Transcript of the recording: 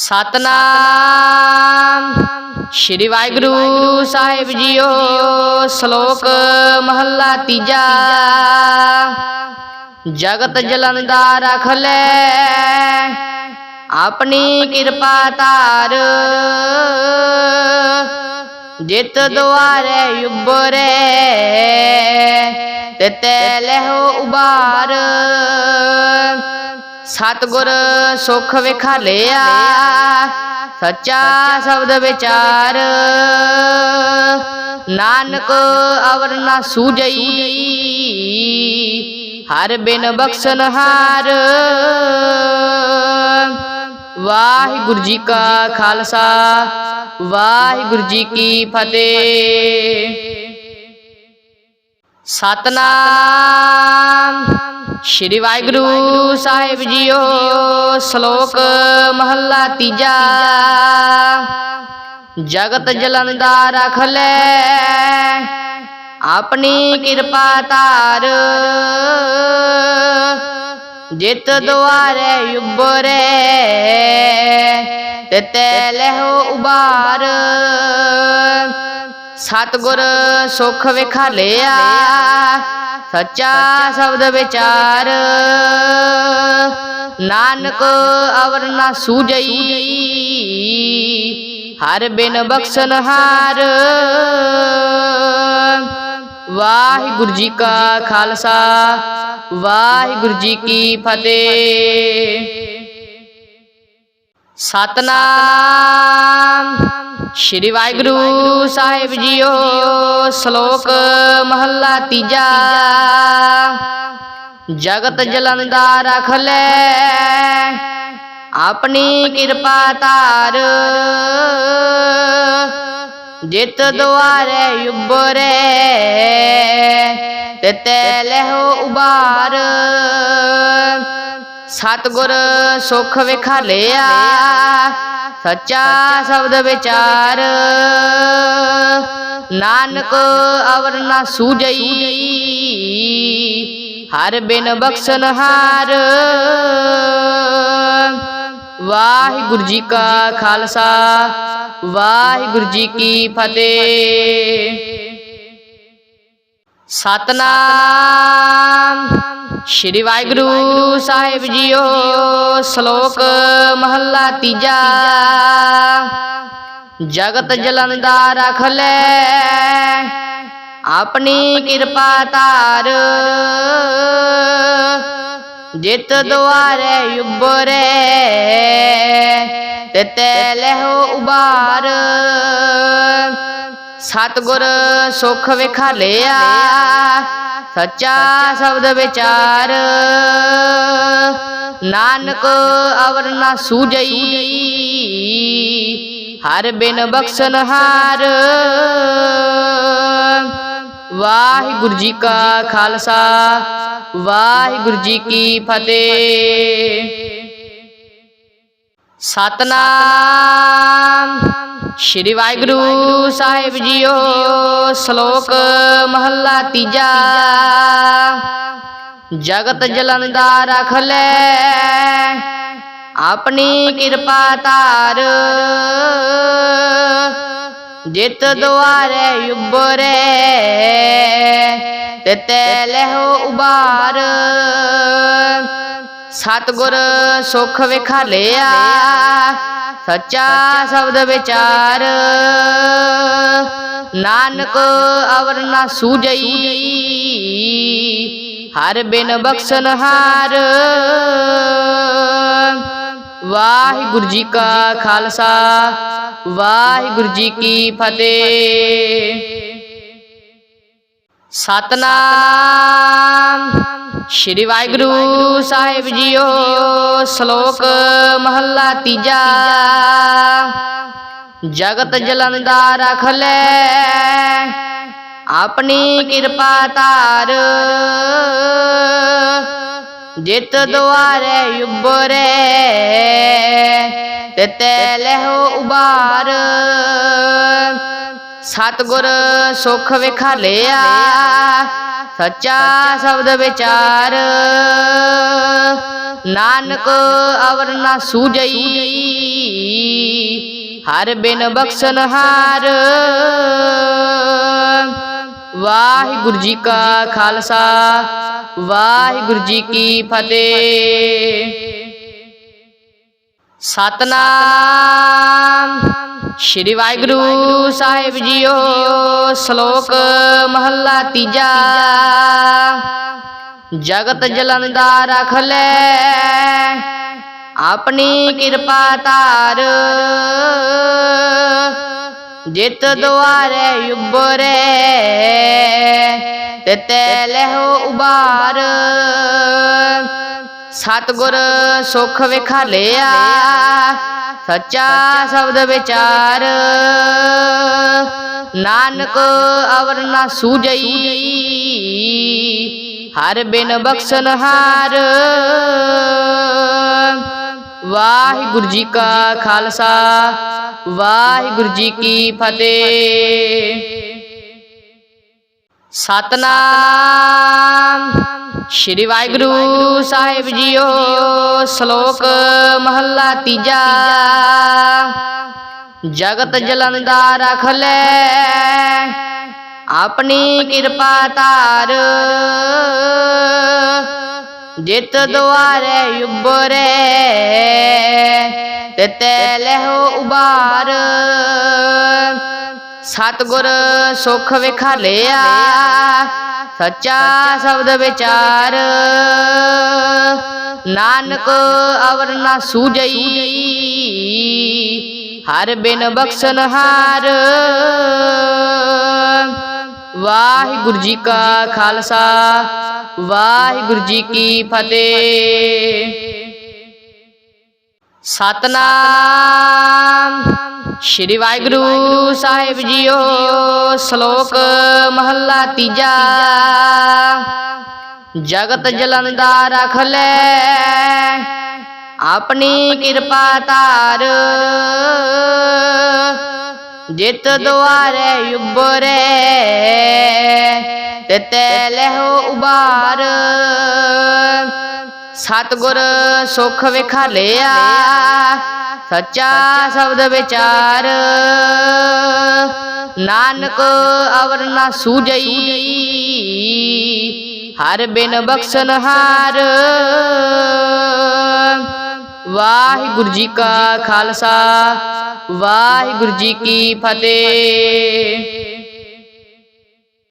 ਸਤਨਾਮ। ਸ਼੍ਰੀ ਵਾਹਿਗੁਰੂ ਸਾਹਿਬ ਜੀਓ, ਸ਼ਲੋਕ ਮਹੱਲਾ ਤੀਜਾ। ਜਗਤ ਜਲੰਦਾ ਰਖ ਲੈ, ਆਪਣੀ ਕਿਰਪਾ ਧਾਰ। ਜਿਤ ਦੁਆਰੇ ਉਬਰੇ ਤਿਤੈ ਲਹਿਓ ਉਬਾਰ ਸਤਗੁਰ ਸੁਖ ਵਿਖਾਲਿਆ, ਸੱਚਾ ਸ਼ਬਦ ਵਿਚਾਰ। ਨਾਨਕ ਅਵਰ ਨਾ ਸੂਝਈ, ਹਰ ਬਿਨ ਬਖਸ਼ਨ ਹਾਰ ਵਾਹਿਗੁਰੂ ਜੀ ਕਾ ਖਾਲਸਾ, ਵਾਹਿਗੁਰੂ ਜੀ ਕੀ ਫਤਿਹ। ਸਤਨਾਮ। ਸ਼੍ਰੀ ਵਾਹਿਗੁਰੂ ਸਾਹਿਬ ਜੀਓ, ਸ਼ਲੋਕ ਮਹੱਲਾ ਤੀਜਾ। ਜਗਤ ਜਲੰਦਾ ਰਖ ਲੈ, ਆਪਣੀ ਕਿਰਪਾ ਧਾਰ। ਜਿਤ ਦੁਆਰੇ ਉਬਰੇ ਤਿਤੈ ਲਹਿਓ ਉਬਾਰ ਸਤਗੁਰ ਸੁਖ ਵਿਖਾਲਿਆ। ਸੱਚਾ ਸ਼ਬਦ ਵਿਚਾਰ। ਨਾਨਕ ਅਵਰ ਨਾ ਸੂਝਈ। ਹਰ ਬਿਨ ਬਖਸ਼ਨ ਹਾਰ ਵਾਹਿਗੁਰੂ ਜੀ ਕਾ ਖਾਲਸਾ। ਵਾਹਿਗੁਰੂ ਜੀ ਕੀ ਫਤਿਹ। ਸਤਨਾਮ। ਸ਼੍ਰੀ ਵਾਹਿਗੁਰੂ ਸਾਹਿਬ ਜੀਓ, ਸ਼ਲੋਕ ਮਹੱਲਾ ਤੀਜਾ। ਜਗਤ ਜਲੰਦਾ ਰਖ ਲੈ, ਆਪਣੀ ਕਿਰਪਾ ਧਾਰ। ਜਿਤ ਦੁਆਰੇ ਉਬਰੇ ਤਿਤੈ ਲਹਿਓ ਉਬਾਰ ਸਤਗੁਰ ਸੁਖ ਵਿਖਾਲਿਆ ਸੱਚਾ ਸ਼ਬਦ ਵਿਚਾਰ। ਨਾਨਕ ਅਵਰ ਨਾ ਸੂਝਈ। ਹਰ ਬਿਨ ਬਖਸ਼ਨ ਹਾਰ। ਵਾਹਿਗੁਰੂ ਜੀ ਕਾ ਖਾਲਸਾ। ਵਾਹਿਗੁਰੂ ਜੀ ਕੀ ਫਤਿਹ। ਸਤਨਾਮ। ਸ਼੍ਰੀ ਵਾਹਿਗੁਰੂ ਸਾਹਿਬ ਜੀਓ, ਸ਼ਲੋਕ ਮਹੱਲਾ ਤੀਜਾ। ਜਗਤ ਜਲੰਦਾ ਰਖ ਲੈ, ਆਪਣੀ ਕਿਰਪਾ ਧਾਰ। ਜਿਤ ਦੁਆਰੇ ਉਬਰੇ ਤਿਤੈ ਲਹਿਓ ਉਬਾਰ ਸਤਗੁਰ ਸੁਖ ਵਿਖਾਲਿਆ ਸੱਚਾ ਸ਼ਬਦ ਵਿਚਾਰ। ਨਾਨਕ ਅਵਰ ਨਾ ਸੂਝਈ। ਹਰ ਬਿਨ ਬਖਸ਼ਨ ਹਾਰ। ਵਾਹਿਗੁਰੂ ਜੀ ਕਾ ਖਾਲਸਾ। ਵਾਹਿਗੁਰੂ ਜੀ ਕੀ ਫਤਿਹ। ਸਤਨਾਮ। ਸ਼੍ਰੀ ਵਾਹਿਗੁਰੂ ਸਾਹਿਬ ਜੀਓ, ਸ਼ਲੋਕ ਮਹੱਲਾ ਤੀਜਾ। ਜਗਤ ਜਲੰਦਾ ਰਖ ਲੈ, ਆਪਣੀ ਕਿਰਪਾ ਧਾਰ। ਜਿਤ ਦੁਆਰੇ ਉਬਰੇ ਤਿਤੈ ਲਹਿਓ ਉਬਾਰ ਸਤਗੁਰ ਸੁਖ ਵਿਖਾਲਿਆ ਸੱਚਾ ਸ਼ਬਦ ਵਿਚਾਰ। ਨਾਨਕ ਅਵਰ ਨਾ ਸੂਝਈ। ਹਰ ਬਿਨ ਬਖਸ਼ਨ ਹਾਰ। ਵਾਹਿਗੁਰੂ ਜੀ ਕਾ ਖਾਲਸਾ। ਵਾਹਿਗੁਰੂ ਜੀ ਕੀ ਫਤਿਹ। ਸਤਨਾਮ। ਸ਼੍ਰੀ ਵਾਹਿਗੁਰੂ ਸਾਹਿਬ ਜੀਓ ਸ਼ਲੋਕ ਮਹੱਲਾ ਤੀਜਾ। ਜਗਤ ਜਲੰਦਾ ਰਖ ਲੈ। ਆਪਣੀ ਕਿਰਪਾ ਧਾਰ। ਜਿਤ ਦੁਆਰੇ ਉਬਰੇ ਤਿਤੈ ਲਹਿਓ ਉਬਾਰ ਸਤਗੁਰ ਸੁਖ ਵਿਖਾਲਿਆ। ਸੱਚਾ ਸ਼ਬਦ ਵਿਚਾਰ। ਨਾਨਕ ਅਵਰ ਨਾ ਸੂਝਈ। ਹਰ ਬਿਨ ਬਖਸ਼ਣ ਹਾਰ। ਵਾਹਿਗੁਰੂ ਜੀ ਕਾ ਖਾਲਸਾ। ਵਾਹਿਗੁਰੂ ਜੀ ਕੀ ਫਤਿਹ। ਸਤਨਾਮ। ਸ਼੍ਰੀ ਵਾਹਿਗੁਰੂ ਸਾਹਿਬ ਜੀਓ, ਸ਼ਲੋਕ ਮਹੱਲਾ ਤੀਜਾ। ਜਗਤ ਜਲੰਦਾ ਰਖ ਲੈ, ਆਪਣੀ ਕਿਰਪਾ ਧਾਰ। ਜਿਤ ਦੁਆਰੇ ਉਬਰੇ ਤੇ ਤੈ ਲਹਿਓ ਉਬਾਰ ਸਤਗੁਰ ਸੁਖ ਵਿਖਾਲਿਆ। ਸੱਚਾ ਸ਼ਬਦ ਵਿਚਾਰ। ਨਾਨਕ ਅਵਰ ਨਾ ਸੂਝਈ। ਹਰ ਬਿਨ ਬਖਸ਼ਣ ਹਾਰ। ਵਾਹਿਗੁਰੂ ਜੀ ਕਾ ਖਾਲਸਾ। ਵਾਹਿਗੁਰੂ ਜੀ ਕੀ ਫਤਿਹ। ਸਤਨਾਮ। ਸ਼੍ਰੀ ਵਾਹਿਗੁਰੂ ਸਾਹਿਬ ਜੀਓ, ਸ਼ਲੋਕ ਮਹੱਲਾ ਤੀਜਾ। ਜਗਤ ਜਲੰਦਾ ਰਖ ਲੈ, ਆਪਣੀ ਕਿਰਪਾ ਧਾਰ। ਜਿਤ ਦੁਆਰੇ ਉਬਰੇ ਤੇ ਤੈ ਲਹਿਓ ਉਬਾਰ ਸਤਗੁਰ ਸੁਖ ਵਿਖਾਲਿਆ ਸੱਚਾ ਸ਼ਬਦ ਵਿਚਾਰ। ਨਾਨਕ ਅਵਰ ਨਾ ਸੂਝਈ। ਹਰ ਬਿਨ ਬਖਸ਼ਣ ਹਾਰ। ਵਾਹਿਗੁਰੂ ਜੀ ਕਾ ਖਾਲਸਾ। ਵਾਹਿਗੁਰੂ ਜੀ ਕੀ ਫਤਿਹ। ਸਤਨਾਮ। ਸ਼੍ਰੀ ਵਾਹਿਗੁਰੂ ਸਾਹਿਬ ਜੀਓ ਸ਼ਲੋਕ ਮਹੱਲਾ ਤੀਜਾ। ਜਗਤ ਜਲੰਦਾ ਰਖ ਲੈ। ਆਪਣੀ ਕਿਰਪਾ ਧਾਰ। ਜਿਤ ਦੁਆਰੇ ਉਬਰੇ ਤੇ ਤੈ ਲਹਿਓ ਉਬਾਰ ਸਤਗੁਰ ਸੁਖ ਵਿਖਾਲਿਆ। ਸੱਚਾ ਸ਼ਬਦ ਵਿਚਾਰ। ਨਾਨਕ ਅਵਰ ਨਾ ਸੂਝਈ। ਹਰ ਬਿਨ ਬਖਸ਼ਣ ਹਾਰ ਹਾਰ। ਵਾਹਿਗੁਰੂ ਜੀ ਕਾ ਖਾਲਸਾ। ਵਾਹਿਗੁਰੂ ਜੀ ਕੀ ਫਤਿਹ।